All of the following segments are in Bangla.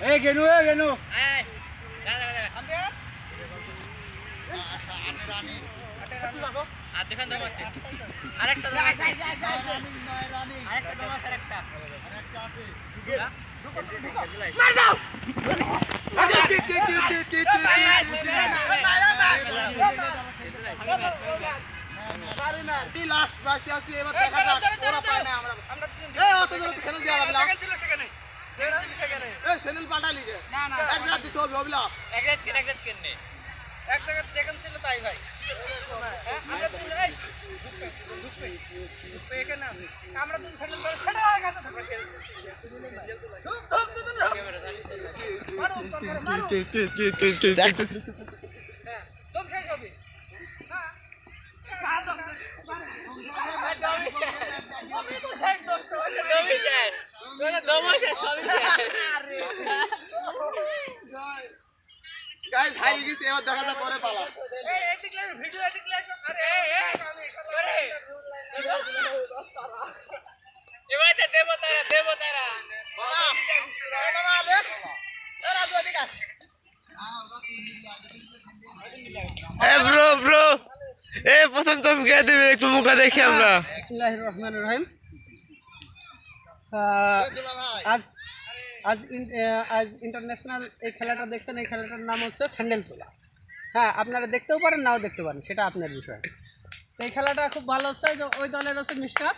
এ গেনু এ গেনু। আরেকটা দম আছে। আরেকটা দম আছে আরেকটা। মার দাও! লাস্ট বাসে আসি এবার দেখা যাক না আমরা চ্যানেল পাল্টালি যে না না এক রাত দিতে হবে হবিলা এক জায়গা কেন এক জায়গা কেন নে এক জায়গা যেখানে ছিল তাই ভাই হ্যাঁ আমরা আমরা ধরে ছেড়ে হয়ে গেছে মারো মারো হ্যাঁ শেষ? আমি তো শেষ দোস্ত। দমই শেষ দমও শেষ সবই শেষ গাইস হারিয়ে গেছে এবার দেখা যাক পরে পালা এই এদিক লাগে ভিডিও এদিক লাগে আরে আমি এবার দেব তারা দেব তারা এই মামা লেস এ রাজু এদিকে আয়। এ ব্রো ব্রো এ প্রথম তুমি কে দেবে একটু মুখটা দেখি আমরা বিসমিল্লাহির রহমানির রহিম আজ আজ আজ ইন্টারন্যাশনাল এই খেলাটা দেখছেন, এই খেলাটার নাম হচ্ছে স্যান্ডেল তোলা। হ্যাঁ আপনারা দেখতেও পারেন, নাও দেখতে পারেন, সেটা আপনার বিষয়। তো এই খেলাটা খুব ভালো হচ্ছে যে- ওই দলের হচ্ছে মিস্টার,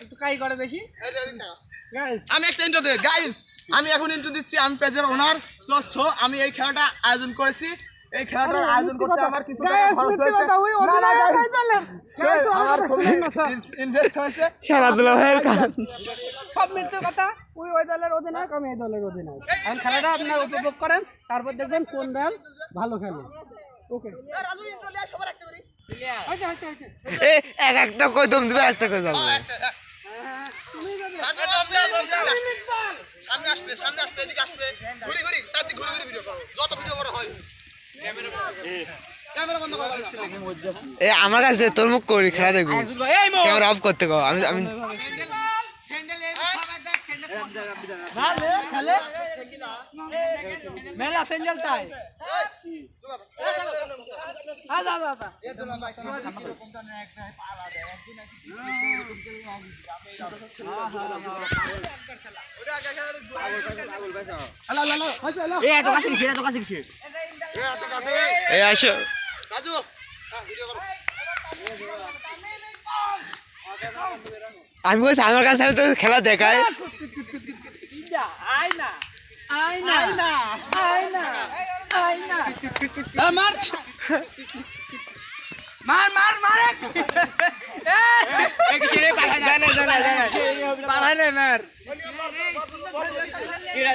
একটু কাই করে বেশি। আমি একটা ইন্টারভিউ গাইজ আমি এখন ইন্টারভিউ দিচ্ছি, আমি পেজের ওনার সো আমি এই খেলাটা আয়োজন করেছি। এই খেলাটার আয়োজন করতে আমার কিছু টাকা খরচ হয়েছে। আমার খুবই ইনভেস্ট হয়েছে। খেলাধুলা ভাইয়ের সব মৃত্যু কথা। ওই ওই দলের অধিনায়ক আমি এই দলের অধিনায়ক। এখন খেলাটা আপনারা উপভোগ করেন তারপর দেখবেন কোন দল ভালো খেলে। ওকে। আচ্ছা আচ্ছা আচ্ছা। এ এক একটা কই দম দিবে একটা কই যাবে সামনে আসবে সামনে আসবে এদিকে আসবে। ঘুরি ঘুরি চারদিক ঘুরি ঘুরি ভিডিও করো। যত ভিডিও করো হয়। এ আমার কাছে তোর মুখ করি খেলা দেখব। ক্যামেরা অফ করতে কও আমি আমি মেলা সেঞ্জল তাই এই আসো রাজু। ভিডিও করো আমি বলছি আমার কাছে তো খেলা দেখাই আয় না আই না আয় না আয় না আয় না আ, মার মার মার মার। এই কিসের পাঠাই জানে জানে জানে পাঠাই না মার কিরা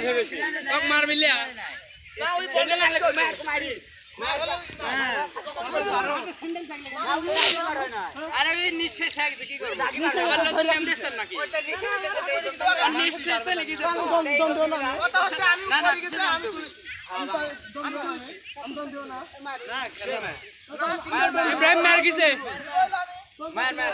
ইব্রাহিম মার। গেছে মার। মার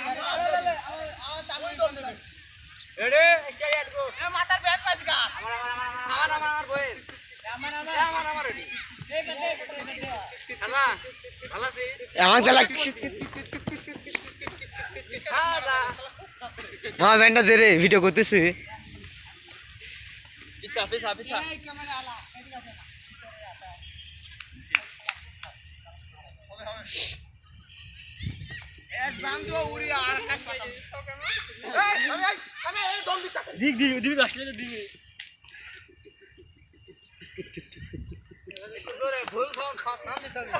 আমার ব্যান্ডটা দে রে ভিডিও করতেছি পিছা এক জাম দিও উড়ি আর আকাশ পাতাল। এই, আমি আমি এই দম দিতে দিক দিক দিক আসলে তো দিবি। ভুল খাওয়া খাওয়া দিতে হবে।